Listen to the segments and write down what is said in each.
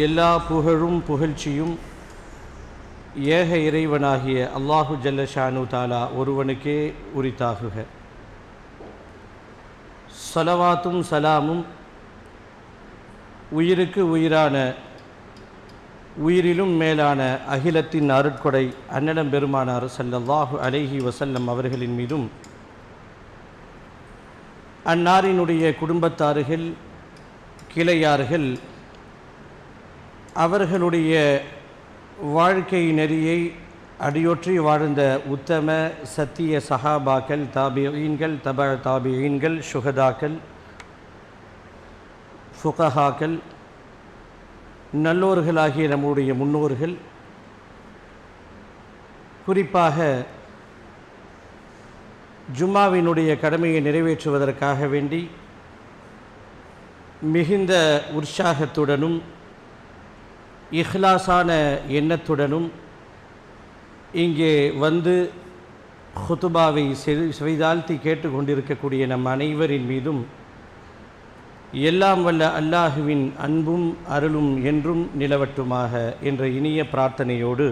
எல்லா புகழும் புகழ்ச்சியும் ஏக இறைவனாகிய அல்லாஹு ஜல்ல ஷானு தாலா ஒருவனுக்கே உரித்தாகுக. சலவாத்தும் சலாமும் உயிருக்கு உயிரான உயிரிலும் மேலான அகிலத்தின் அருட்கொடை அன்னடம் பெருமானார் ஸல்லல்லாஹு அலைஹி வசல்லம் அவர்களின் மீதும் அன்னாரினுடைய குடும்பத்தார்கள் கிளையார்கள் அவர்களுடைய வாழ்க்கை நெறியை அடியொற்றி வாழ்ந்த உத்தம சத்திய சஹாபாக்கள் தாபியீன்கள் தப தாபியீன்கள் சுகதாக்கள் ஃபுகஹாக்கள் நல்லோர்களாகிய நம்முடைய முன்னோர்கள் குறிப்பாக ஜும்மாவினுடைய கடமையை நிறைவேற்றுவதற்காக வேண்டி மிகுந்த உற்சாகத்துடனும் இஹ்லாஸான எண்ணத்துடனும் இங்கே வந்து ஹுத்துபாவை செய்தாழ்த்தி கேட்டு கேட்டுக்கொண்டிருக்கக்கூடிய நம் அனைவரின் மீதும் எல்லாம் வல்ல அல்லாஹுவின் அன்பும் அருளும் என்றும் நிலவட்டுமாக என்ற இனிய பிரார்த்தனையோடு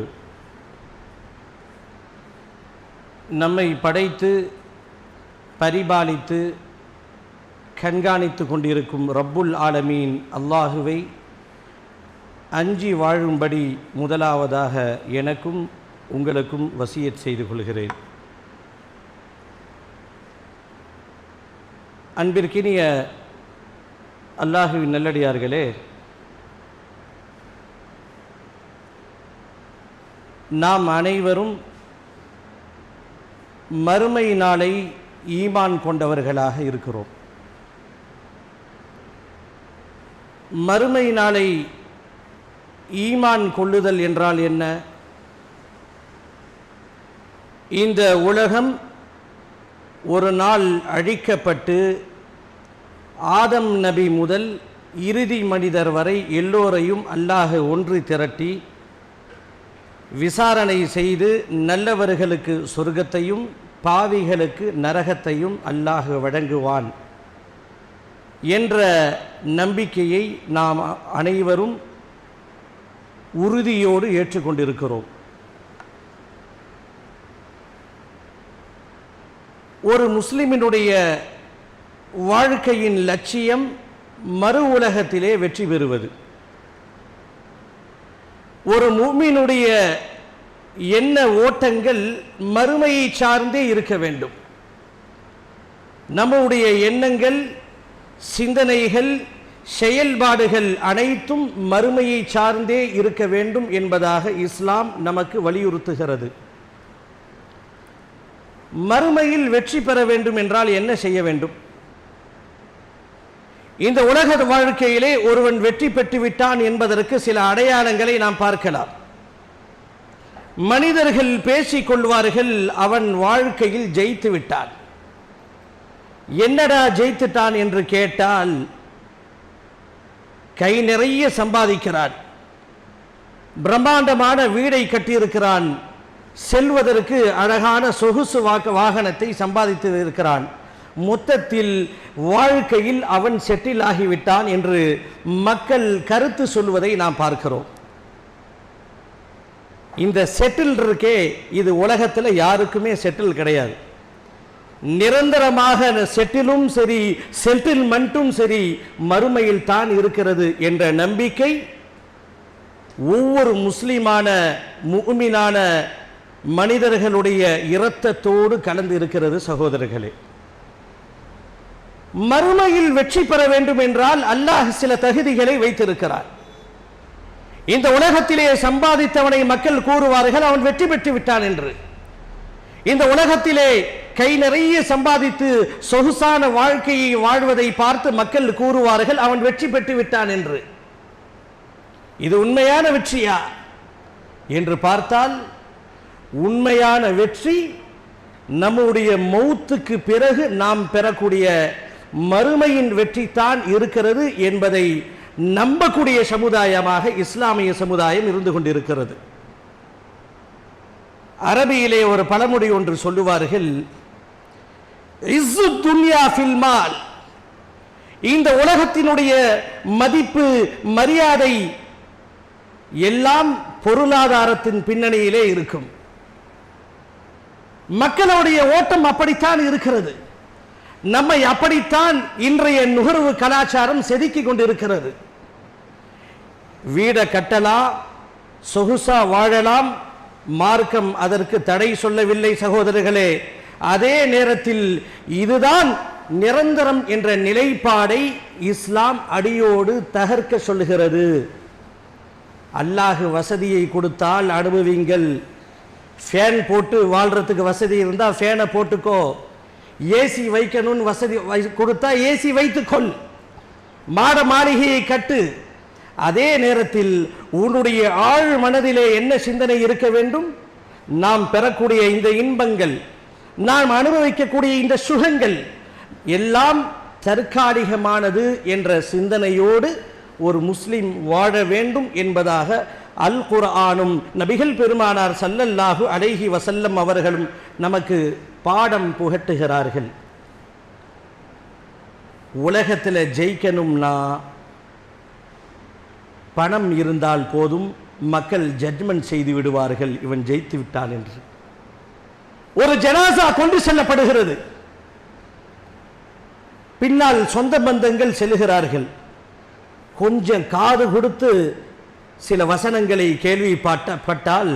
நம்மை படைத்து பரிபாலித்து கண்காணித்து கொண்டிருக்கும் ரப்புல் ஆலமீன் அல்லாஹுவை அஞ்சி வாழும்படி முதலாவதாக எனக்கும் உங்களுக்கும் வசியத் செய்து கொள்கிறேன். அன்பிற்கினிய அல்லாஹுவின் நல்லடியார்களே நாம் அனைவரும் மறுமை நாளை ஈமான் கொண்டவர்களாக இருக்கிறோம். மறுமை நாளை ஈமான் கொள்ளுதல் என்றால் என்ன? இந்த உலகம் ஒரு நாள் அழிக்கப்பட்டு ஆதம் நபி முதல் இறுதி மனிதர் வரை எல்லோரையும் அல்லாஹ் ஒன்று திரட்டி விசாரணை செய்து நல்லவர்களுக்கு சொர்க்கத்தையும் பாவிகளுக்கு நரகத்தையும் அல்லாஹ் வழங்குவான் என்ற நம்பிக்கையை நாம் அனைவரும் உறுதியோடு ஏற்றுக்கொண்டிருக்கிறோம். ஒரு முஸ்லிமினுடைய வாழ்க்கையின் லட்சியம் மறு உலகத்திலே வெற்றி பெறுவது. ஒரு மூமினுடைய என்ன ஓட்டங்கள் மறுமையை சார்ந்தே இருக்க வேண்டும். நம்முடைய எண்ணங்கள் சிந்தனைகள் செயல்பாடுகள் அனைத்தும் மறுமையை சார்ந்தே இருக்க வேண்டும் என்பதாக இஸ்லாம் நமக்கு வலியுறுத்துகிறது. மறுமையில் வெற்றி பெற வேண்டும் என்றால் என்ன செய்ய வேண்டும்? இந்த உலக வாழ்க்கையிலே ஒருவன் வெற்றி பெற்று விட்டான் என்பதற்கு சில அடையாளங்களை நாம் பார்க்கலாம். மனிதர்கள் பேசிக் கொள்வார்கள் அவன் வாழ்க்கையில் ஜெயித்து விட்டான். என்னடா ஜெயித்துட்டான் என்று கேட்டால் கை நிறைய சம்பாதிக்கிறான். பிரம்மாண்டமான வீடை கட்டியிருக்கிறான். செல்வதற்கு அழகான சொகுசு வாக்க வாகனத்தை சம்பாதித்து இருக்கிறான். மொத்தத்தில் வாழ்க்கையில் அவன் செட்டில் ஆகிவிட்டான் என்று மக்கள் கருத்து சொல்வதை நாம் பார்க்கிறோம். இந்த செட்டில் இருக்கே இது உலகத்தில் யாருக்குமே செட்டில் கிடையாது. நிரந்தரமாக செட்டிலும் சரி செட்டில்மெண்ட்டும் சரி மறுமையில் தான் இருக்கிறது என்ற நம்பிக்கை ஒவ்வொரு முஸ்லிமான முகுமினான மனிதர்களுடைய இரத்தத்தோடு கலந்து இருக்கிறது சகோதரர்களே. மறுமையில் வெற்றி பெற வேண்டும் என்றால் அல்லாஹ் சில தகுதிகளை வைத்திருக்கிறார். இந்த உலகத்திலே சம்பாதித்தவனை மக்கள் கூறுவார்கள் அவன் வெற்றி பெற்று விட்டான் என்று. இந்த உலகத்திலே கை நிறைய சம்பாதித்து சொகுசான வாழ்க்கையை வாழ்வதை பார்த்து மக்கள் கூறுவார்கள் அவன் வெற்றி பெற்று விட்டான் என்று. இது உண்மையான வெற்றியா? என்று பார்த்தால் உண்மையான வெற்றி நம்முடைய மௌத்துக்கு பிறகு நாம் பெறக்கூடிய மறுமையின் வெற்றி தான் இருக்கிறது என்பதை நம்பக்கூடிய சமுதாயமாக இஸ்லாமிய சமுதாயம் இருந்து கொண்டிருக்கிறது. அரபியிலே ஒரு பழமொழி ஒன்று சொல்லுவார்கள் இஸ்ஸு துன்யா இந்த உலகத்தினுடைய மதிப்பு மரியாதை எல்லாம் பொருளாதாரத்தின் பின்னணியிலே இருக்கும். மக்களுடைய ஓட்டம் அப்படித்தான் இருக்கிறது. நம்மை அப்படித்தான் இன்றைய நுகர்வு கலாச்சாரம் செதுக்கிக் கொண்டிருக்கிறது. வீட கட்டலாம் சொகுசா வாழலாம் மார்க்கம் அதற்கு தடை சொல்லவில்லை சகோதரர்களே. அதே நேரத்தில் இதுதான் நிரந்தரம் என்ற நிலைப்பாடை இஸ்லாம் அடியோடு தகர்க்க சொல்லுகிறது. அல்லாஹ் வசதியை கொடுத்தால் அனுபவிங்கள். ஃபேன் போட்டு வாழ்கிறதுக்கு வசதி இருந்தால் ஃபேனை போட்டுக்கோ. ஏசி வைக்கணும்னு வசதி வை- கொடுத்தா ஏசி வைத்துக்கொள். மாட மாளிகையை கட்டு. அதே நேரத்தில் உன்னுடைய ஆழ் மனதிலே என்ன சிந்தனை இருக்க வேண்டும்? நாம் பெறக்கூடிய இந்த இன்பங்கள் நாம் அனுபவிக்கக்கூடிய இந்த சுகங்கள் எல்லாம் தற்காலிகமானது என்ற சிந்தனையோடு ஒரு முஸ்லிம் வாழ வேண்டும் என்பதாக அல் குர்ஆனும் நபிகள் பெருமானார் சல்லல்லாஹு அலைஹி வசல்லம் அவர்களும் நமக்கு பாடம் புகட்டுகிறார்கள். உலகத்தில் ஜெயிக்கணும்னா பணம் இருந்தால் போதும் மக்கள் ஜட்மெண்ட் செய்து விடுவார்கள் இவன் ஜெயித்து விட்டான் என்று. ஒரு ஜனாசா கொண்டு செல்லப்படுகிறது. பின்னால் சொந்த பந்தங்கள் செல்கிறார்கள் கொஞ்சம் காது கொடுத்து சில வசனங்களை கேள்விப்பட்டப்பட்டால்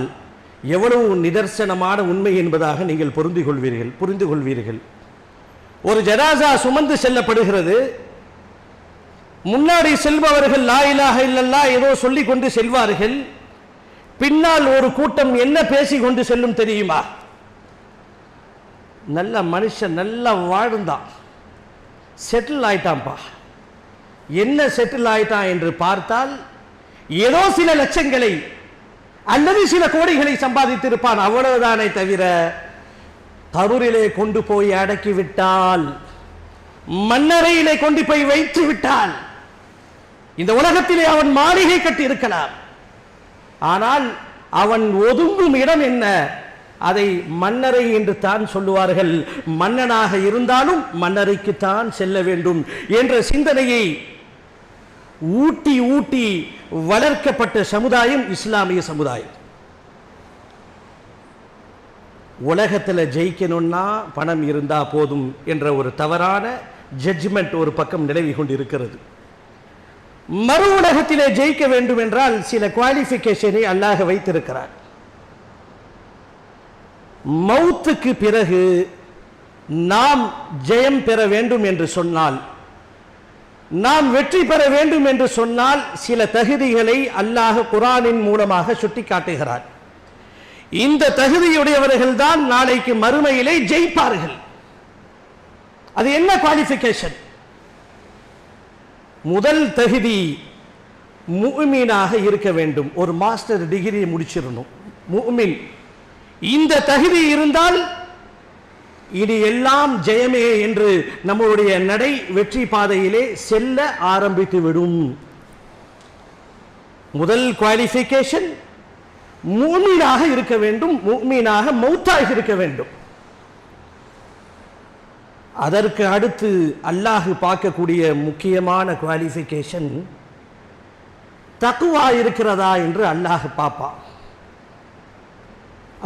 எவ்வளவு நிதர்சனமான உண்மை என்பதாக நீங்கள் புரிந்து கொள்வீர்கள் புரிந்து கொள்வீர்கள். ஒரு ஜனாசா சுமந்து செல்லப்படுகிறது. முன்னாடி செல்பவர்கள் லாயிலாக இல்லல்லா ஏதோ சொல்லிக் கொண்டு செல்வார்கள். பின்னால் ஒரு கூட்டம் என்ன பேசி கொண்டு செல்லும் தெரியுமா? நல்ல மனுஷன் நல்லா வாழ்ந்தான். செட்டில் ஆயிட்டான்பா என்ன செட்டில் ஆயிட்டான் என்று பார்த்தால் ஏதோ சில லட்சங்களை அல்லது சில கோடிகளை சம்பாதித்திருப்பான் அவ்வளவுதானே தவிர கபூரிலே கொண்டு போய் அடக்கி விட்டால் மன்னரையிலே கொண்டு போய் வைத்து விட்டால் இந்த உலகத்திலே அவன் மாளிகை கட்டி இருக்கலாம் ஆனால் அவன் ஒதுங்கும் இடம் என்ன? அதை மன்னரை என்று தான் சொல்லுவார்கள். மன்னனாக இருந்தாலும் மன்னரைக்கு தான் செல்ல வேண்டும் என்ற சிந்தனையை ஊட்டி ஊட்டி வளர்க்கப்பட்ட சமுதாயம் இஸ்லாமிய சமுதாயம். உலகத்தில் ஜெயிக்கணும்னா பணம் இருந்தா போதும் என்ற ஒரு தவறான ஜட்ஜ்மெண்ட் ஒரு பக்கம் நிலவி கொண்டிருக்கிறது. மறு உலகத்திலே ஜெயிக்க வேண்டும் என்றால் சில குவாலிஃபிகேஷனை அல்லாஹ் வைத்திருக்கிறார் மௌத்துக்கு பிறகு நாம் ஜெயம் பெற வேண்டும் என்று சொன்னால் நாம் வெற்றி பெற வேண்டும் என்று சொன்னால் சில தகுதிகளை அல்லாஹ் குரானின் மூலமாக சுட்டிக்காட்டுகிறார். இந்த தகுதியுடையவர்கள் தான் நாளைக்கு மறுமையிலே ஜெயிப்பார்கள். அது என்ன குவாலிஃபிகேஷன் முதல் தகுதி முஃமினாக இருக்க வேண்டும். ஒரு மாஸ்டர் டிகிரி முடிச்சிடணும். முஃமின் இந்த தகுதி இருந்தால் இனி எல்லாம் ஜெயமே என்று நம்முடைய நடை வெற்றி பாதையிலே செல்ல ஆரம்பித்து விடும். முதல் குவாலிஃபிகேஷன் மூமீனாக இருக்க வேண்டும் மூமீனாக மௌத்தாக இருக்க வேண்டும். அதற்கு அடுத்து அல்லாஹ் பார்க்கக்கூடிய முக்கியமான குவாலிஃபிகேஷன் தக்குவா இருக்கிறதா என்று அல்லாஹ் பார்ப்பான்.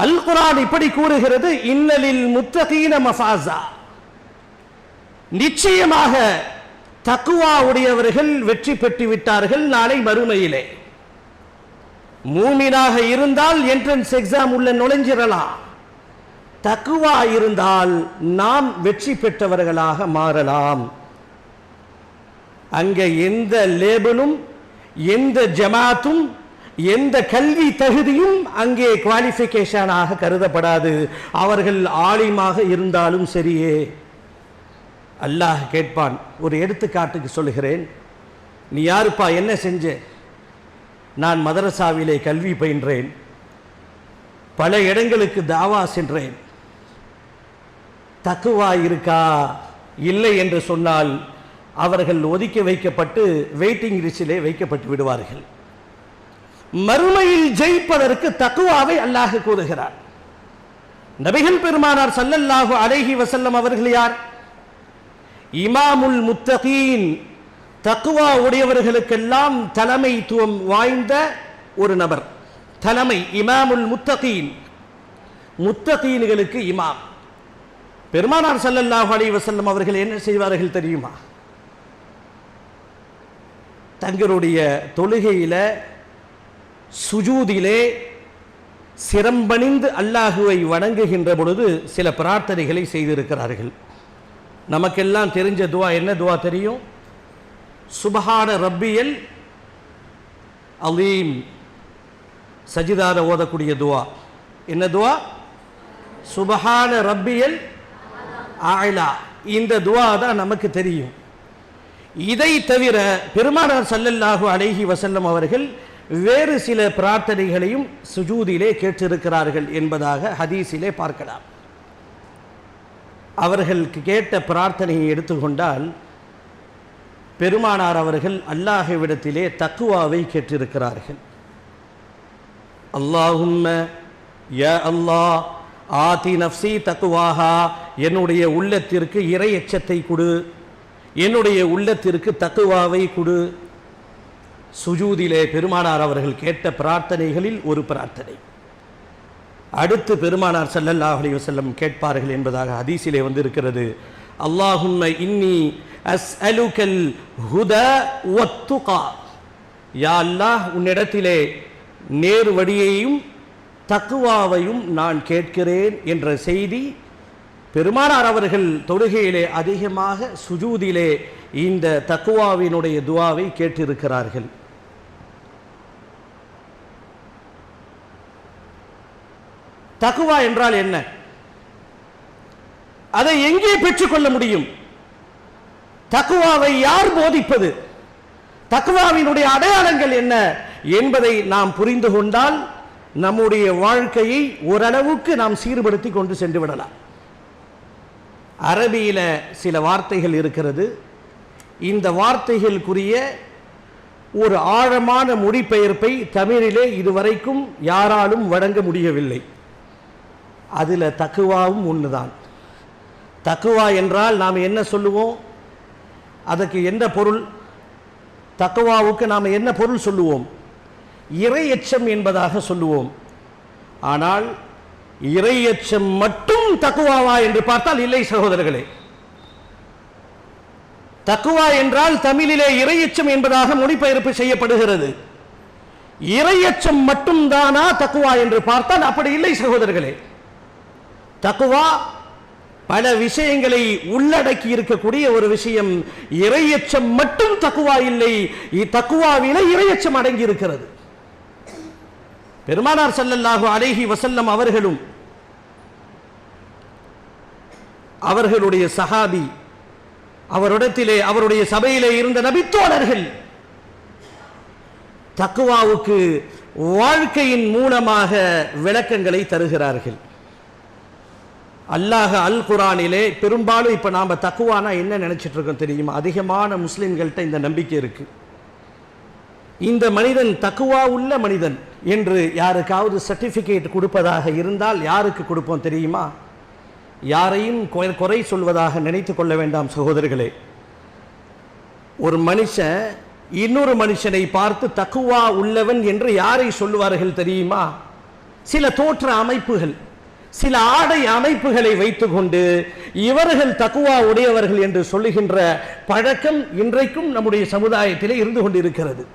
அல் குரான் இப்படி கூறுகிறது இன்னலில் முத்தகீன மசாசா நிச்சயமாக தக்குவா உடையவர்கள் வெற்றி பெற்று விட்டார்கள் நாளை மறுமையிலே. மூமினாக இருந்தால் என்ட்ரன்ஸ் எக்ஸாம் உள்ள நுழைஞ்சிடலாம். தக்குவா இருந்தால் நாம் வெற்றி பெற்றவர்களாக மாறலாம். அங்க எந்த லேபனும் எந்த ஜமாத்தும் எந்த கல்வி தகுதியும் அங்கே குவாலிஃபிகேஷனாக கருதப்படாது. அவர்கள் ஆலிமாக இருந்தாலும் சரியே. அல்லாஹ் கேட்பான் ஒரு எடுத்துக்காட்டுக்கு சொல்லுகிறேன். நீ யாருப்பா என்ன செஞ்ச? நான் மதரசாவிலே கல்வி பயின்றேன். பல இடங்களுக்கு தாவா சென்றேன். தக்குவா இருக்கா? இல்லை என்று சொன்னால் அவர்கள் ஒதுக்கி வைக்கப்பட்டு வெயிட்டிங் லிஸ்டிலே வைக்கப்பட்டு விடுவார்கள். மறுமையில் ஜெயிப்பதற்கு தக்குவாவை அல்லாஹ் கூறுகிறார். நபிகள் பெருமானார் சல்லல்லாஹு அலைஹி வசல்லம் அவர்கள் யார்? இமாமுல் முத்தகீன் தக்குவா உடையவர்களுக்கெல்லாம் தலைமைத்துவம் வாய்ந்த ஒரு நபர். தலைமை இமாமுல் முத்தகீன். முத்தகீன்களுக்கு இமாம். பெருமானார் சல்லல்லாஹு அலி வசல்லம் அவர்கள் என்ன செய்வார்கள் தெரியுமா? தங்களுடைய தொழுகையில சுஜூதிலே சிரம்பணிந்து அல்லாஹுவை வணங்குகின்ற பொழுது சில பிரார்த்தனைகளை செய்திருக்கிறார்கள். நமக்கெல்லாம் தெரிஞ்ச துவா என்ன துவா தெரியும்? சுபஹான ரப்பியல் அலீம். சஜிதார ஓதக்கூடிய துவா. என்ன துவா? சுபஹான ரப்பியல் ஆயிலா இந்த துவா தான் நமக்கு தெரியும். இதை தவிர பெருமானார் சல்லல்லாஹு அலைஹி வசல்லம் அவர்கள் வேறு சில பிரார்த்தனைகளையும் சுஜூதிலே கேட்டிருக்கிறார்கள் என்பதாக ஹதீஸிலே பார்க்கலாம். அவர்கள் கேட்ட பிரார்த்தனையை எடுத்துக்கொண்டால் பெருமானார் அவர்கள் அல்லாஹுவிடத்திலே தக்குவாவை கேட்டிருக்கிறார்கள். அல்லாஹும்ம ய அல்லாஹ் ஆதி நஃப்சி தக்குவாஹா என்னுடைய உள்ளத்திற்கு இறை எச்சத்தை கொடு என்னுடைய உள்ளத்திற்கு தக்குவாவை கொடு சுஜூதிலே பெருமானார் அவர்கள் கேட்ட பிரார்த்தனைகளில் ஒரு பிரார்த்தனை. அடுத்து பெருமானார் ஸல்லல்லாஹு அலி வசல்லம் கேட்பார்கள் என்பதாக ஹதீஸிலே வந்து இருக்கிறது இன்னி இன்னி அஸ்அலுகல் ஹுத ஒத்துகா யா அல்லாஹ் உன்னிடத்திலே நேர் வழியையும் தக்குவாவையும் நான் கேட்கிறேன் என்ற செய்தி பெருமானார் அவர்கள் தொழுகையிலே அதிகமாக சுஜூதிலே இந்த தக்குவாவினுடைய துவாவை கேட்டிருக்கிறார்கள். தக்குவா என்றால் என்ன? அதை எங்கே பெற்றுக்கொள்ள முடியும்? தக்குவாவை யார் போதிப்பது? தக்குவாவினுடைய அடையாளங்கள் என்ன என்பதை நாம் புரிந்து கொண்டால் நம்முடைய வாழ்க்கையை ஓரளவுக்கு நாம் சீர்படுத்தி கொண்டு சென்று விடலாம். அரபியில சில வார்த்தைகள் இருக்கிறது. இந்த வார்த்தைகளுக்குரிய ஒரு ஆழமான மொழிபெயர்ப்பை தமிழிலே இதுவரைக்கும் யாராலும் வழங்க முடியவில்லை. அதில் தக்குவாவும் ஒன்றுதான் தக்குவா என்றால் நாம் என்ன சொல்லுவோம்? அதற்கு என்ன பொருள்? தக்குவாவுக்கு நாம் என்ன பொருள் சொல்லுவோம்? இறையச்சம் என்பதாக சொல்லுவோம். ஆனால் இறையச்சம் மட்டும் தக்குவாவா என்று பார்த்தால் இல்லை சகோதரர்களே. தக்குவா என்றால் தமிழிலே இறையச்சம் என்பதாக மொழிபெயர்ப்பு செய்யப்படுகிறது. இறையச்சம் மட்டும் தானா தக்குவா என்று பார்த்தால் அப்படி இல்லை சகோதரர்களே. தக்குவா பல விஷயங்களை உள்ளடக்கி இருக்கக்கூடிய ஒரு விஷயம். இறையச்சம் மட்டும் தக்குவா இல்லை தக்குவாவில இறையச்சம் அடங்கி இருக்கிறது. பெருமானார் செல்லல்லாஹு அலைஹி வசல்லம் அவர்களும் அவர்களுடைய சஹாபி அவரிடத்திலே அவருடைய சபையிலே இருந்த நபித்தோழர்கள் தக்குவாவுக்கு வாழ்க்கையின் மூலமாக விளக்கங்களை தருகிறார்கள். அல்லாஹ் அல் குரானிலே பெரும்பாலும் இப்போ நாம் தக்குவானா என்ன நினைச்சிட்டு இருக்கோம் தெரியுமா? அதிகமான முஸ்லிம்கள்ட்ட இந்த நம்பிக்கை இருக்கு. இந்த மனிதன் தக்குவா உள்ள மனிதன் என்று யாருக்காவது சர்டிஃபிகேட் கொடுப்பதாக இருந்தால் யாருக்கு கொடுப்போம் தெரியுமா? யாரையும் கொ- குறை சொல்வதாக நினைத்து கொள்ள வேண்டாம் சகோதரர்களே. ஒரு மனுஷன் இன்னொரு மனுஷனை பார்த்து தக்குவா உள்ளவன் என்று யாரை சொல்லுவார்கள் தெரியுமா? சில தோற்ற அமைப்புகள் சில ஆடை அமைப்புகளை வைத்துக்கொண்டு இவர்கள் தக்குவா உடையவர்கள் என்று சொல்லுகின்ற பழக்கம் இன்றைக்கும் நம்முடைய சமுதாயத்திலே இருந்து கொண்டிருக்கிறது.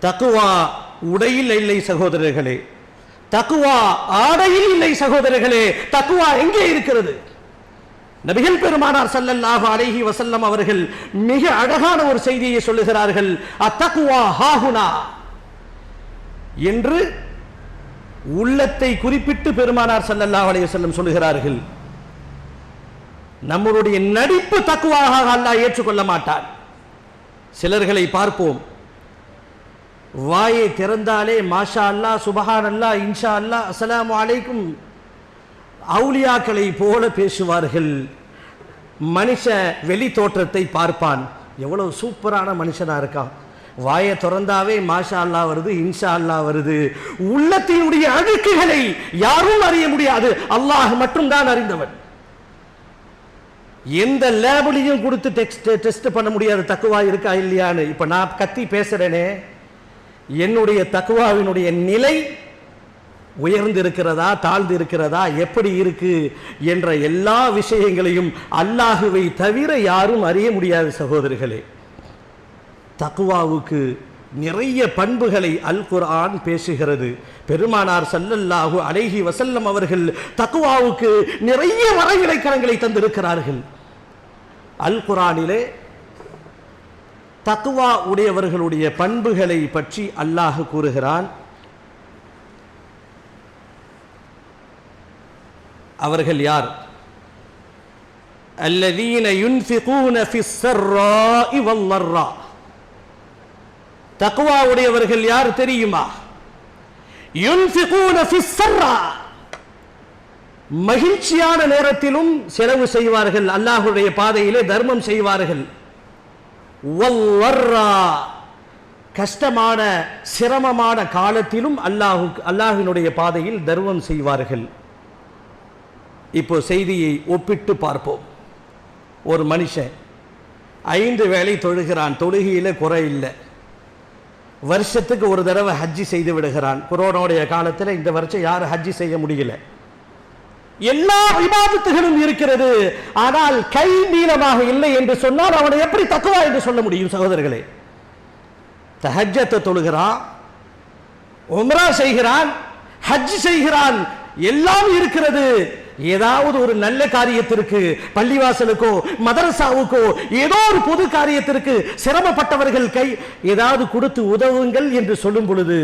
தக்குவா உடையில் இல்லை சகோதரர்களே. தக்குவா ஆடையில் இல்லை சகோதரர்களே தக்குவா எங்கே இருக்கிறது? நபிகள் பெருமானார் சல்லல்லாஹு அலைஹி வசல்லம் அவர்கள் மிக அழகான ஒரு செய்தியை சொல்லுகிறார்கள். அத்தக்குவா ஹாஹுனா? என்று உள்ளத்தை குறிப்பிட்டு பெருமானார் சல்லல்லாஹு அலைஹி செல்லம் சொல்லுகிறார்கள். நம்மளுடைய நடிப்பு தக்குவாக அல்லாஹ் ஏற்றுக்கொள்ள மாட்டான். சிலர்களை பார்ப்போம். வாயை திறந்தாலே மாஷா அல்லாஹ் சுபஹான் அல்லாஹ் இன்ஷா அல்லாஹ் அஸ்லாம் அலைக்கும் அவுலியாக்களை போல பேசுவார்கள். மனுஷ வெளி தோற்றத்தை பார்ப்பான். எவ்வளவு சூப்பரான மனுஷனா இருக்கான் வாயை திறந்தாவே மாஷா அல்லாஹ் வருது இன்ஷா அல்லாஹ் வருது. உள்ளத்தினுடைய அழுக்குகளை யாரும் அறிய முடியாது. அல்லாஹ் மட்டும்தான் அறிந்தவன். எந்த லேபிளையும் கொடுத்து டெக்ஸ்ட் டெஸ்ட் பண்ண முடியாது. தக்குவா இருக்கா இல்லையான்னு. இப்ப நான் கத்தி பேசுறேனே. என்னுடைய தக்குவாவினுடைய நிலை உயர்ந்திருக்கிறதா தாழ்ந்திருக்கிறதா எப்படி இருக்கு என்ற எல்லா விஷயங்களையும் அல்லாஹுவை தவிர யாரும் அறிய முடியாது சகோதரிகளே. தக்குவாவுக்கு நிறைய பண்புகளை அல் குர்ஆன் பேசுகிறது. பெருமானார் சல்லல்லாஹு அலைஹி வசல்லம் அவர்கள் தக்குவாவுக்கு நிறைய வரைவிலக்கணங்களை தந்திருக்கிறார்கள். அல் குரானிலே தக்குவா உடையவர்களுடைய பண்புகளை பற்றி அல்லாஹ் கூறுகிறான். அவர்கள் யார்? அல்லதீன யுன்ஃபிகூன ஃபிஸ்ஸர்ராஇ வல்லர்ரா தக்குவா உடையவர்கள் யார் தெரியுமா? யுன்ஃபிகூன மகிழ்ச்சியான நேரத்திலும் செலவு செய்வார்கள் அல்லாஹுடைய பாதையிலே தர்மம் செய்வார்கள். கஷ்டமான சிரமமான காலத்திலும் அல்லாஹு அல்லாஹினுடைய பாதையில் தர்மம் செய்வார்கள். இப்போ செய்தியை ஒப்பிட்டு பார்ப்போம். ஒரு மனுஷன் ஐந்து வேளை தொழுகிறான் தொழுகையில் குறை இல்லை. வருஷத்துக்கு ஒரு தடவை ஹஜ்ஜி செய்து விடுகிறான். கொரோனாவுடைய காலத்தில் இந்த வருஷம் யாரும் ஹஜ்ஜி செய்ய முடியல. எல்லா விவாதத்துகளும் இருக்கிறது. ஆனால் கை நீளமாக இல்லை என்று சொன்னால் அவனை எப்படி தக்குவா என்று சொல்ல முடியும் சகோதரர்களே? தஹஜத்தை தொழுகிறான் உம்ரா செய்கிறான் ஹஜ் செய்கிறான் எல்லாம் இருக்கிறது. ஏதாவது ஒரு நல்ல காரியத்திற்கு பள்ளிவாசலுக்கோ மதரசாவுக்கோ ஏதோ ஒரு பொது காரியத்திற்கு சிரமப்பட்டவர்கள் கை ஏதாவது கொடுத்து உதவுங்கள் என்று சொல்லும் பொழுது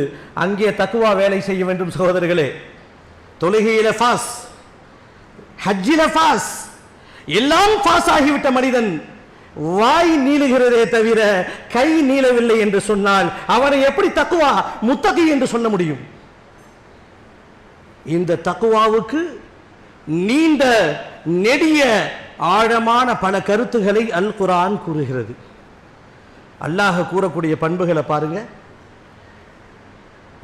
அங்கே தக்குவா வேலை செய்ய வேண்டும் சகோதரர்களே. தொழுகையில ஃபாஸ். ஹஜ்ஜில பாஸ் எல்லாம் பாஸ் ஆகிவிட்ட மனிதன் வாய் நீளுகிறதே தவிர கை நீளவில்லை என்று சொன்னால் அவனை எப்படி தக்குவா? முத்தகி என்று சொல்ல முடியும். இந்த தக்குவாவுக்கு நீண்ட நெடிய ஆழமான பல கருத்துக்களை அல் குரான் கூறுகிறது. அல்லாஹ் கூறக்கூடிய பண்புகளை பாருங்க.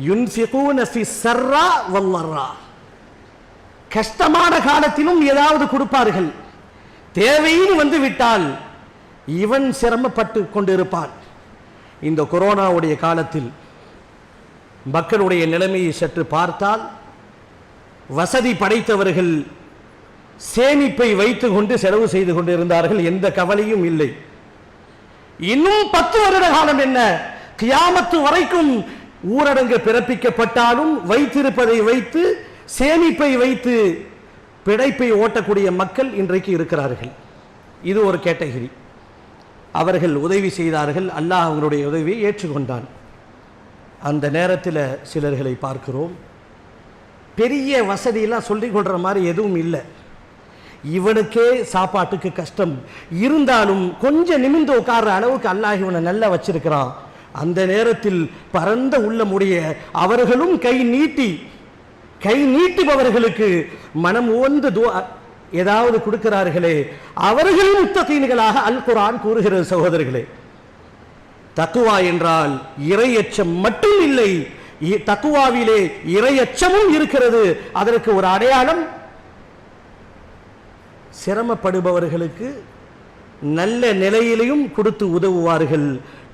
யுன்ஃபிகூன ஃபி சர்ரா வல்லர்ரா கஷ்டமான காலத்திலும் ஏதாவது கொடுப்பார்கள். தேவைன்னு வந்து விட்டால் இவன் சிரமப்பட்டு கொண்டிருப்பான். இந்த கொரோனாவுடைய காலத்தில் மக்களுடைய நிலைமையை சற்று பார்த்தால் வசதி படைத்தவர்கள் சேமிப்பை வைத்து கொண்டு செலவு செய்து கொண்டிருந்தார்கள் எந்த கவலையும் இல்லை. இன்னும் பத்து வருட காலம் என்ன? கியாமத்து வரைக்கும் ஊரடங்கு பிறப்பிக்கப்பட்டாலும் வைத்திருப்பதை வைத்து சேமிப்பை வைத்து பிழைப்பை ஓட்டக்கூடிய மக்கள் இன்றைக்கு இருக்கிறார்கள். இது ஒரு கேட்டகிரி. அவர்கள் உதவி செய்தார்கள். அல்லாஹ் அவங்களுடைய உதவியை ஏற்றுக்கொண்டான். அந்த நேரத்தில் சிலர்களை பார்க்கிறோம். பெரிய வசதியெல்லாம் சொல்லிக் கொள்கிற மாதிரி எதுவும் இல்லை. இவனுக்கே சாப்பாட்டுக்கு கஷ்டம். இருந்தாலும் கொஞ்சம் நிமிந்து உட்கார்ற அளவுக்கு அல்லாஹ் இவனை நல்லா வச்சிருக்கிறான். அந்த நேரத்தில் பரந்த உள்ளமுடைய அவர்களும் கை நீட்டி கை நீட்டுபவர்களுக்கு மனம் உவந்து துவா ஏதாவது கொடுக்கிறார்களே அவர்களும் முத்தகீன்களாக அல் குரான் கூறுகிறது சகோதரர்களே. தக்குவா என்றால் இறையச்சம் மட்டும் இல்லை தக்குவாவிலே இறையச்சமும் இருக்கிறது. அதற்கு ஒரு அடையாளம் சிரமப்படுபவர்களுக்கு நல்ல நிலையிலையும் கொடுத்து உதவுவார்கள்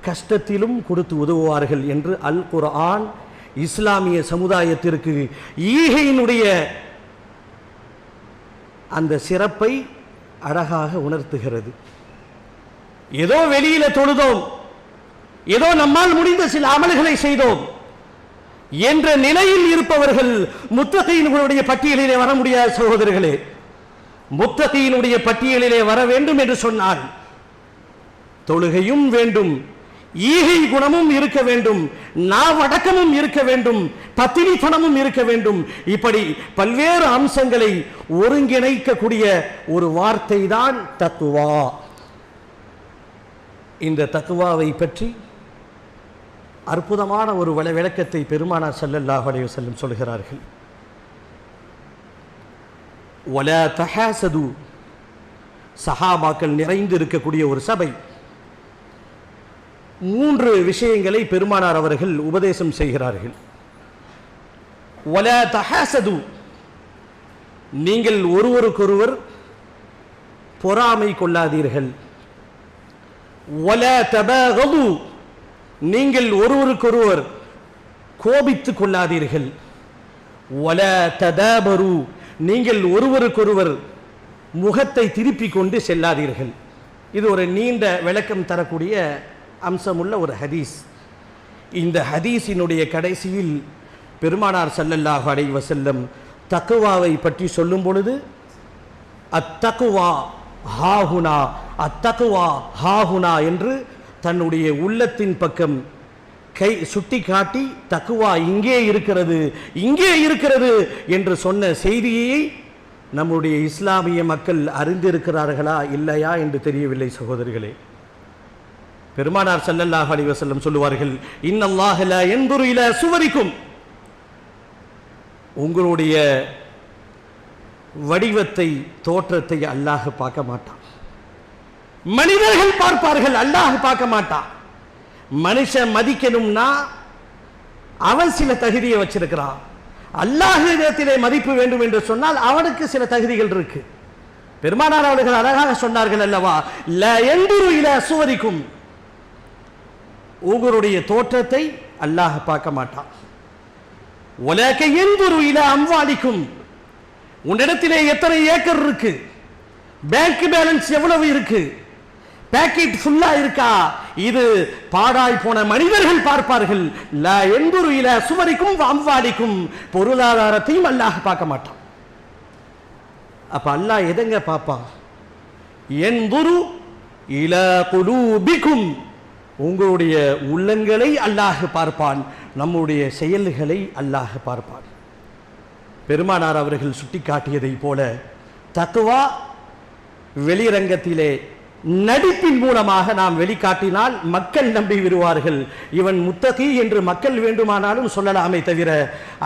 கஷ்டத்திலும் கொடுத்து உதவுவார்கள் என்று அல் குர்ஆன் இஸ்லாமிய சமுதாயத்திற்கு ஈகையினுடைய அந்த சிறப்பை அழகாக உணர்த்துகிறது. ஏதோ வெளியில தொழுதோம். ஏதோ நம்மால் முடிந்த சில அமல்களை செய்தோம். என்ற நிலையில் இருப்பவர்கள் முத்தகையினுடைய பட்டியலிலே வர முடியாத சகோதரர்களே. முத்தகையினுடைய பட்டியலிலே வர வேண்டும் என்று சொன்னால் தொழுகையும் வேண்டும். ஈகை குணமும் இருக்க வேண்டும் நாவடக்கமும் இருக்க வேண்டும் பத்தினி பணமும் இருக்க வேண்டும். இப்படி பல்வேறு அம்சங்களை ஒருங்கிணைக்கக்கூடிய ஒரு வார்த்தை தான் தத்துவா இந்த தத்துவாவை பற்றி அற்புதமான ஒரு விளக்கத்தை பெருமானார் ஸல்லல்லாஹு செல்லும் வஸல்லம் சொல்கிறார்கள். ஒல தஹாசது சஹாபாக்கள் நிறைந்து இருக்கக்கூடிய ஒரு சபை. மூன்று விஷயங்களை பெருமானார் அவர்கள் உபதேசம் செய்கிறார்கள். ஒல தஹாசது. நீங்கள் ஒருவருக்கொருவர் பொறாமை கொள்ளாதீர்கள். வலா தபாகது. நீங்கள் ஒருவருக்கொருவர் கோபித்துக் கொள்ளாதீர்கள். ஒல ததாபரு நீங்கள் ஒருவருக்கொருவர் முகத்தை திருப்பிக் கொண்டு செல்லாதீர்கள். இது ஒரு நீண்ட விளக்கம் தரக்கூடிய அம்சமுள்ள ஒரு ஹதீஸ். இந்த ஹதீஸினுடைய கடைசியில் பெருமானார் சல்லல்லாஹு அடைவ வஸல்லம் தக்குவாவை பற்றி சொல்லும் பொழுது அத்தக்குவா ஹாஹுனா அத்தக்குவா ஹாஹுனா என்று தன்னுடைய உள்ளத்தின் பக்கம் கை சுட்டி காட்டி தக்குவா இங்கே இருக்கிறது இங்கே இருக்கிறது என்று சொன்ன செய்தியை நம்முடைய இஸ்லாமிய மக்கள் அறிந்திருக்கிறார்களா இல்லையா என்று தெரியவில்லை சகோதரிகளே. பெருமானார் சல்லல்லாஹ் அலி வசல்லம் சொல்லுவார்கள் இன்னல்லாஹ லா யன்துரு சுவரிக்கும். உங்களுடைய வடிவத்தை தோற்றத்தை அல்லாஹ் பார்க்க மாட்டான். மனிதர்கள் பார்ப்பார்கள் அல்லாஹ் பார்க்க மாட்டான். மனுஷன் மதிக்கணும்னா அவன் சில தகுதியை வச்சிருக்கிறான். அல்லாஹிடத்திலே மதிப்பு வேண்டும் என்று சொன்னால் அவனுக்கு சில தகுதிகள் இருக்கு. பெருமானார் அவர்கள் அழகாக சொன்னார்கள் அல்லவா ல எந்தொரு இல சுவரிக்கும். உங்களுடைய தோற்றத்தை அல்லாஹ் பார்க்க மாட்டான் உலக எந்தொரு இல அம்வாலிக்கும் உன்னிடத்திலே எத்தனை ஏக்கர் இருக்கு? பேங்க் பேலன்ஸ் எவ்வளவு இருக்கு? பேக்கெட் ஃபுல்லா இருக்கா? இது பாடாய் போன மனிதர்கள் பார்ப்பார்கள். ல எண்புரு இல சுவரிக்கும் அம்வாலிக்கும் பொருளாதாரத்தையும் அல்லாஹ் பார்க்க மாட்டான் அப்ப அல்லாஹ் எதங்க பார்ப்பான்? எந்தொரு இல குலூபிக்கும்? உங்களுடைய உள்ளங்களை அல்லாஹ் பார்ப்பான் நம்முடைய செயல்களை அல்லாஹ் பார்ப்பான். பெருமானார் அவர்கள் சுட்டிக்காட்டியதைப் போல தக்குவா வெளிரங்கத்திலே நடிப்பின் மூலமாக நாம் வெளிக்காட்டினால் மக்கள் நம்பி விடுவார்கள். இவன் முத்தகி என்று மக்கள் வேண்டுமானாலும் சொல்லலாமே தவிர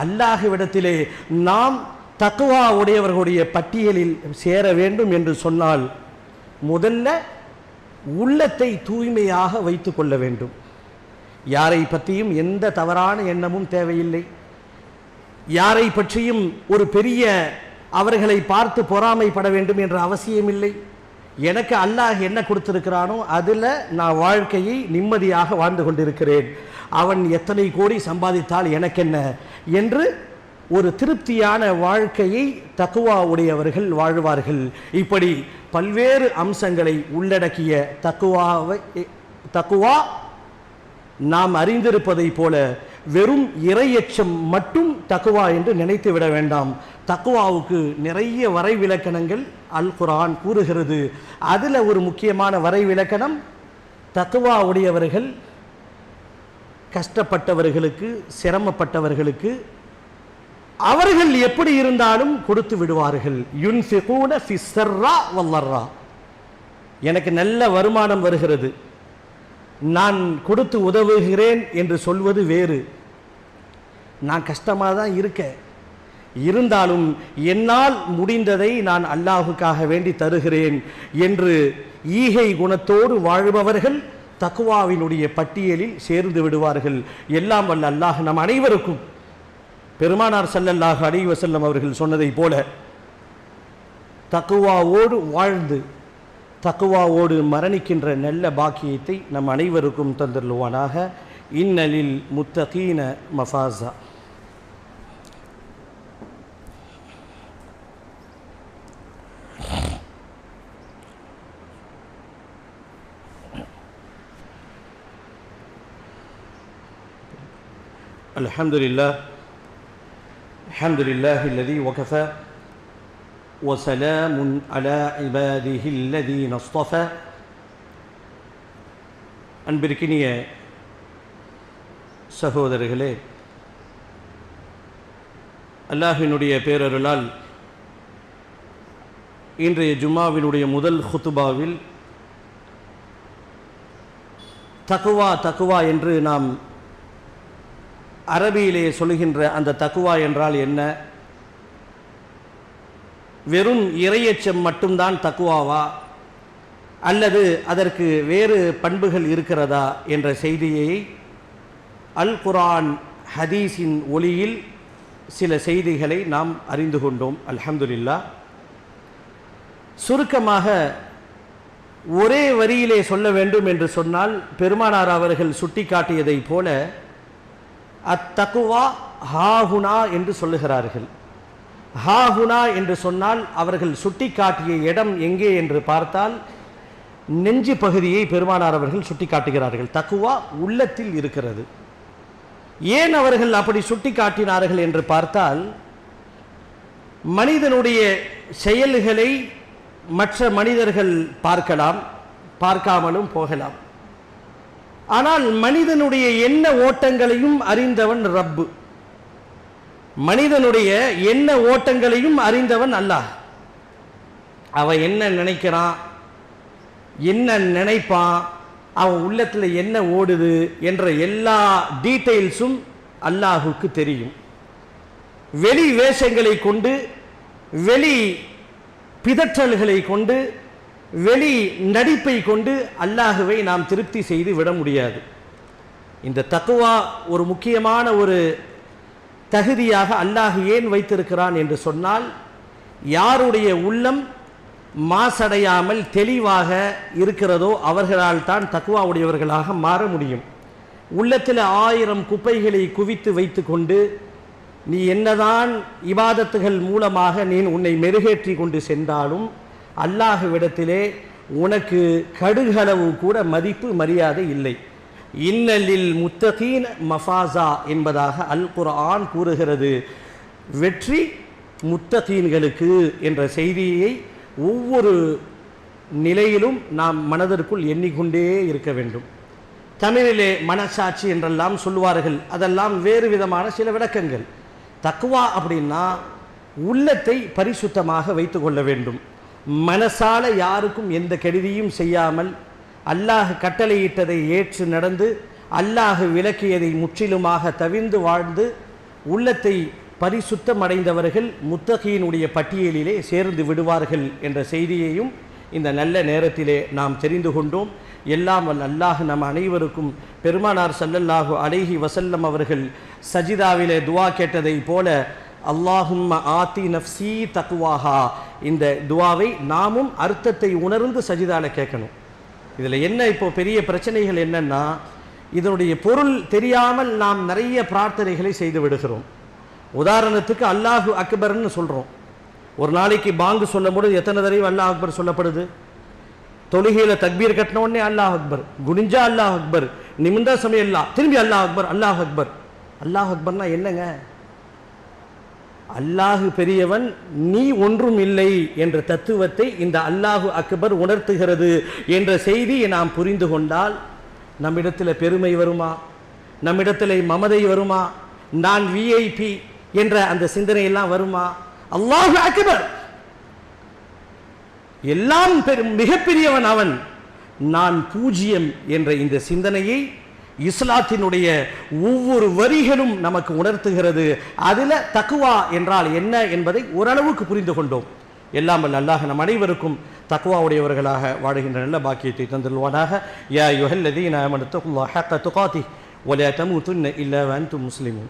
அல்லாஹுவிடத்திலே நாம் தக்குவா உடையவர்களுடைய பட்டியலில் சேர வேண்டும் என்று சொன்னால் முதல்ல உள்ளத்தை தூய்மையாக வைத்து கொள்ள வேண்டும். யாரை பற்றியும் எந்த தவறான எண்ணமும் தேவையில்லை. யாரை பற்றியும் ஒரு பெரிய அவர்களை பார்த்து பொறாமைப்பட வேண்டும் என்ற அவசியமில்லை. எனக்கு அல்லாஹ் என்ன கொடுத்திருக்கிறானோ அதில் நான் வாழ்க்கையை நிம்மதியாக வாழ்ந்து கொண்டிருக்கிறேன். அவன் எத்தனை கோடி சம்பாதித்தால் எனக்கென்ன என்று ஒரு திருப்தியான வாழ்க்கையை தக்குவா உடையவர்கள் வாழ்வார்கள். இப்படி பல்வேறு அம்சங்களை உள்ளடக்கிய தக்குவாவை தக்குவா நாம் அறிந்திருப்பதைப் போல வெறும் இறையச்சம் மட்டும் தக்குவா என்று நினைத்து விட வேண்டாம். தக்குவாவுக்கு நிறைய வரைவிலக்கணங்கள் அல் குரான் கூறுகிறது. அதில் ஒரு முக்கியமான வரைவிலக்கணம் தக்குவா உடையவர்கள் கஷ்டப்பட்டவர்களுக்கு சிரமப்பட்டவர்களுக்கு அவர்கள் எப்படி இருந்தாலும் கொடுத்து விடுவார்கள். யுன்ஃபிகூன ஃபிஸ்ஸர்ரா வல்லர்ரா. எனக்கு நல்ல வருமானம் வருகிறது. நான் கொடுத்து உதவுகிறேன் என்று சொல்வது வேறு. நான் கஷ்டமாக தான் இருக்கேன். இருந்தாலும் என்னால் முடிந்ததை நான் அல்லாஹுக்காக வேண்டி தருகிறேன் என்று ஈகை குணத்தோடு வாழ்பவர்கள் தக்குவாவினுடைய பட்டியலில் சேர்ந்து விடுவார்கள். எல்லாம் வல்ல அல்லாஹ் நம் அனைவருக்கும் பெருமானார் ஸல்லல்லாஹு அலைஹி வஸல்லம் அவர்கள் சொன்னதைப் போல தக்குவாவோடு வாழ்ந்து தக்குவாவோடு மரணிக்கின்ற நல்ல பாக்கியத்தை நம் அனைவருக்கும் தந்தருள்வானாக இன்னலில் முத்தகீன மஃபாஸா الحمد لله الحمد لله الذي وكفى وسلام على عباده الذين اصطفى அன்பிற்கினிய சகோதரர்களே அல்லாஹினுடைய பேரருளால் இன்றைய ஜும்மாவினுடைய முதல் ஹுத்துபாவில் தக்குவா தக்குவா என்று நாம் அரபியிலே சொல்லுகின்ற அந்த தக்குவா என்றால் என்ன? வெறும் இறையச்சம் மட்டும்தான் தக்குவாவா? அல்லது அதற்கு வேறு பண்புகள் இருக்கிறதா என்ற செய்தியை அல் குரான் ஹதீஸின் ஒளியில் சில செய்திகளை நாம் அறிந்து கொண்டோம். அல்ஹம்துலில்லா சுருக்கமாக ஒரே வரியிலே சொல்ல வேண்டும் என்று சொன்னால் பெருமானார் அவர்கள் சுட்டிக்காட்டியதைப் போல அத்தகுவா ஹாஹுனா என்று சொல்லுகிறார்கள். ஹாஹுனா என்று சொன்னால் அவர்கள் சுட்டிக்காட்டிய இடம் எங்கே என்று பார்த்தால் நெஞ்சு பகுதியை பெருமானார் அவர்கள் சுட்டிக்காட்டுகிறார்கள். தக்குவா உள்ளத்தில் இருக்கிறது. ஏன் அவர்கள் அப்படி சுட்டிக்காட்டினார்கள் என்று பார்த்தால் மனிதனுடைய செயல்களை மற்ற மனிதர்கள் பார்க்கலாம் பார்க்காமலும் போகலாம். ஆனால் மனிதனுடைய எண்ண ஓட்டங்களையும் அறிந்தவன் ரப்பு. மனிதனுடைய எண்ண ஓட்டங்களையும் அறிந்தவன் அல்லாஹ். அவன் என்ன நினைக்கிறான்? என்ன நினைப்பான்? அவன் உள்ளத்தில் என்ன ஓடுது? என்ற எல்லா டீட்டெயில்ஸும் அல்லாஹுக்கு தெரியும். வெளி வேஷங்களை கொண்டு வெளி பிதற்றல்களை கொண்டு வெளி நடிப்பை கொண்டு அல்லாஹுவை நாம் திருப்தி செய்து விட முடியாது. இந்த தக்குவா ஒரு முக்கியமான ஒரு தகுதியாக அல்லாஹ் ஏன் வைத்திருக்கிறான் என்று சொன்னால் யாருடைய உள்ளம் மாசடையாமல் தெளிவாக இருக்கிறதோ அவர்களால் தான் தக்குவா உடையவர்களாக மாற முடியும். உள்ளத்தில் ஆயிரம் குப்பைகளை குவித்து வைத்துக்கொண்டு நீ என்னதான் இபாதத்துகள் மூலமாக நீ உன்னை மெருகேற்றி கொண்டு சென்றாலும் அல்லாஹுவிடத்திலே உனக்கு கடுகளவு கூட மதிப்பு மரியாதை இல்லை. இன்னலில் முத்தகீன் மஃபாசா என்பதாக அல் குர்ஆன் கூறுகிறது. வெற்றி முத்தகீன்களுக்கு என்ற செய்தியை ஒவ்வொரு நிலையிலும் நாம் மனதிற்குள் எண்ணிக்கொண்டே இருக்க வேண்டும். தமிழிலே மனசாட்சி என்றெல்லாம் சொல்லுவார்கள். அதெல்லாம் வேறு விதமான சில விளக்கங்கள். தக்குவா அப்படின்னா உள்ளத்தை பரிசுத்தமாக வைத்து கொள்ள வேண்டும். மனசால யாருக்கும் எந்த கெடுதியும் செய்யாமல் அல்லாஹ் கட்டளையிட்டதை ஏற்று நடந்து அல்லாஹ் விளக்கியதை முற்றிலுமாக தவிர்ந்து வாழ்ந்து உள்ளத்தை பரிசுத்தம் அடைந்தவர்கள் முத்தகையினுடைய பட்டியலிலே சேர்ந்து விடுவார்கள் என்ற செய்தியையும் இந்த நல்ல நேரத்திலே நாம் தெரிந்து கொண்டோம். எல்லாம் அல்லாஹ் நம் அனைவருக்கும் பெருமானார் சல்லல்லாஹு அலைஹி வசல்லம் அவர்கள் சஜிதாவிலே துவா கேட்டதை போல அல்லாஹும் ஆத்தி நஃப்சி தக்குவாஹா இந்த துவாவை நாமும் அர்த்தத்தை உணர்ந்து சஜிதால கேட்கணும். இதில் என்ன இப்போ பெரிய பிரச்சனைகள் என்னன்னா இதனுடைய பொருள் தெரியாமல் நாம் நிறைய பிரார்த்தனைகளை செய்து விடுகிறோம். உதாரணத்துக்கு அல்லாஹு அக்பர்னு சொல்கிறோம் ஒரு நாளைக்கு பாங்கு சொல்லும் பொழுது எத்தனை தடவை அல்லாஹ் அக்பர் சொல்லப்படுது? தொழுகையில் தக்பீர் கட்டினோடனே அல்லாஹ் அக்பர் குனிஞ்சா அல்லாஹ் அக்பர் நிமிந்தா சமயம் இல்லா திரும்பி அல்லாஹ் அக்பர் அல்லாஹ் அக்பர். அல்லாஹ் அக்பர்னா என்னங்க? அல்லாஹு பெரியவன் நீ ஒன்றும் இல்லை என்ற தத்துவத்தை இந்த அல்லாஹு அக்பர் உணர்த்துகிறது என்ற செய்தியை நாம் புரிந்து கொண்டால் நம்மிடத்தில் பெருமை வருமா? நம்மிடத்தில் மமதை வருமா? நான் விஐபி என்ற அந்த சிந்தனையெல்லாம் வருமா? அல்லாஹு அக்பர்! எல்லாம் பெரும் மிகப்பெரியவன் அவன். நான் பூஜ்யம் என்ற இந்த சிந்தனையை இஸ்லாத்தினுடைய ஒவ்வொரு வரிகளும் நமக்கு உணர்த்துகிறது அதில் தக்குவா என்றால் என்ன என்பதை ஓரளவுக்கு புரிந்து கொண்டோம் எல்லாம் வல்ல அல்லாஹ் நம் அனைவருக்கும் தக்குவா உடையவர்களாக வாழுகின்ற நல்ல பாக்கியத்தை தந்துள்வானாக யா யுஹல்லதீன அமனத்துல்லாஹ் ஹக்க துகாதி ولا تموتن إلا وأنتم مسلمون